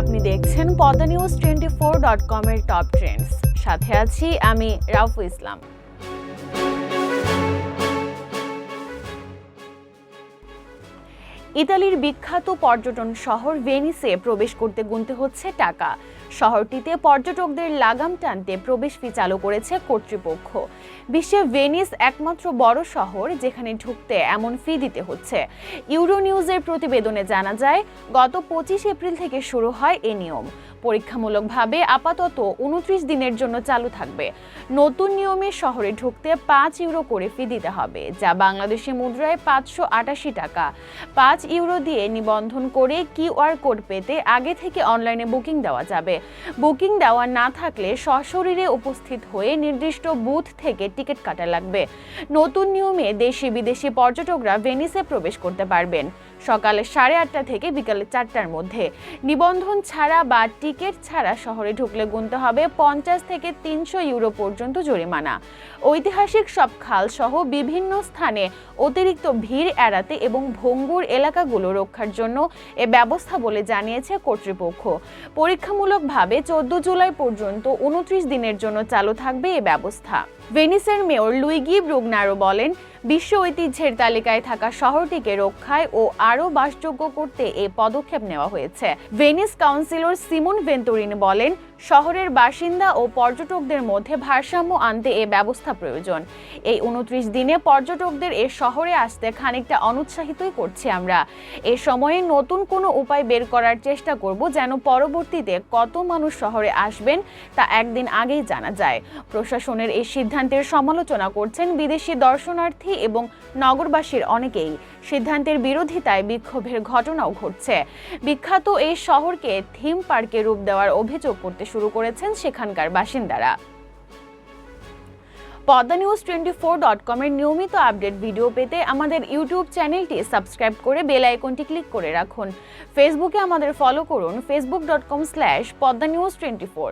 আপনি দেখছেন Padma news twenty four dot কমের টপ ট্রেন্ডস। সাথে আছি আমি রাউফু ইসলাম। ইতালির বিখ্যাত পর্যটন শহর ভেনিসে প্রবেশ করতে গুনতে হচ্ছে টাকা। শহরটিতে পর্যটকদের লাগাম টানতে প্রবেশ ফি চালু করেছে কর্তৃপক্ষ। বিশ্বে ভেনিস একমাত্র বড় শহর যেখানে ঢুকতে এমন ফি দিতে হচ্ছে। ইউরো নিউজের প্রতিবেদনে জানা যায়, গত পঁচিশ এপ্রিল থেকে শুরু হয় এ নিয়ম। পরীক্ষামূলকভাবে আপাতত উনত্রিশ দিনের জন্য চালু থাকবে। নতুন নিয়মে শহরে ঢুকতে পাঁচ ইউরো করে ফি দিতে হবে, যা বাংলাদেশি মুদ্রায় পাঁচশো আটাশি টাকা। পাঁচ ইউরো দিয়ে নিবন্ধন করে কিউআর কোড পেতে আগে থেকে অনলাইনে বুকিং দেওয়া যাবে। বুকিং দেওয়া না থাকলে সশরীরে উপস্থিত হয়ে নির্দিষ্ট বুথ থেকে টিকিট কাটা লাগবে। নতুন নিয়মে দেশি বিদেশি পর্যটকরা ভেনিসে প্রবেশ করতে পারবেন। সকালে সাড়ে আটটা থেকে বিকালে চারটার মধ্যে। নিবন্ধন ছাড়া বা টিকিট ছাড়া শহরে ঢুকলে গুনতে হবে পঞ্চাশ থেকে তিনশো ইউরো পর্যন্ত জরিমানা। ঐতিহাসিক সব খাল সহ বিভিন্ন স্থানে অতিরিক্ত ভিড় এড়াতে এবং ভঙ্গুর এলাকাগুলো রক্ষার জন্য এ ব্যবস্থা বলে জানিয়েছে কর্তৃপক্ষ। পরীক্ষামূলকভাবে চোদ্দ জুলাই পর্যন্ত উনত্রিশ দিনের জন্য চালু থাকবে এ ব্যবস্থা। ভেনিসের মেয়র লুইগি ব্রুগনারো বলেন বিশ্ব ঐতিহ্যের তালিকায় থাকা শহরটিকে রক্ষায় ও আরও বাসযোগ্য করতে এ পদক্ষেপ নেওয়া হয়েছে। ভেনিস কাউন্সিলর সিমন ভেন্তুরিন বলেন, শহরের বাসিন্দা ও পর্যটকদের মধ্যে ভারসাম্য আনতে এ ব্যবস্থা প্রয়োজন। এই উনত্রিশ দিনে পর্যটকদের এ শহরে আসতে খানিকটা অনুৎসাহিতই করছি আমরা। এ সময়ে নতুন কোনো উপায় বের করার চেষ্টা করব যেন পরবর্তীতে কত মানুষ শহরে আসবেন তা একদিন আগেই জানা যায়। প্রশাসনের এই সিদ্ধান্তের সমালোচনা করছেন বিদেশি দর্শনার্থী এবং নগরবাসীর অনেকেই সিদ্ধান্তের বিরোধিতায় বিক্ষোভের ঘটনাও ঘটছে। বিখ্যাত এই শহরকে থিম পার্কে রূপ দেওয়ার অভিযোগ করতে শুরু করেছেন সেখানকার বাসিন্দারা। Padma news twenty four dot কমের নিয়মিত আপডেট ভিডিও পেতে আমাদের ইউটিউব চ্যানেলটি সাবস্ক্রাইব করে বেল আইকনটি ক্লিক করে রাখুন। ফেসবুকে আমাদের ফলো করুন Facebook dot com slash Padma news twenty four.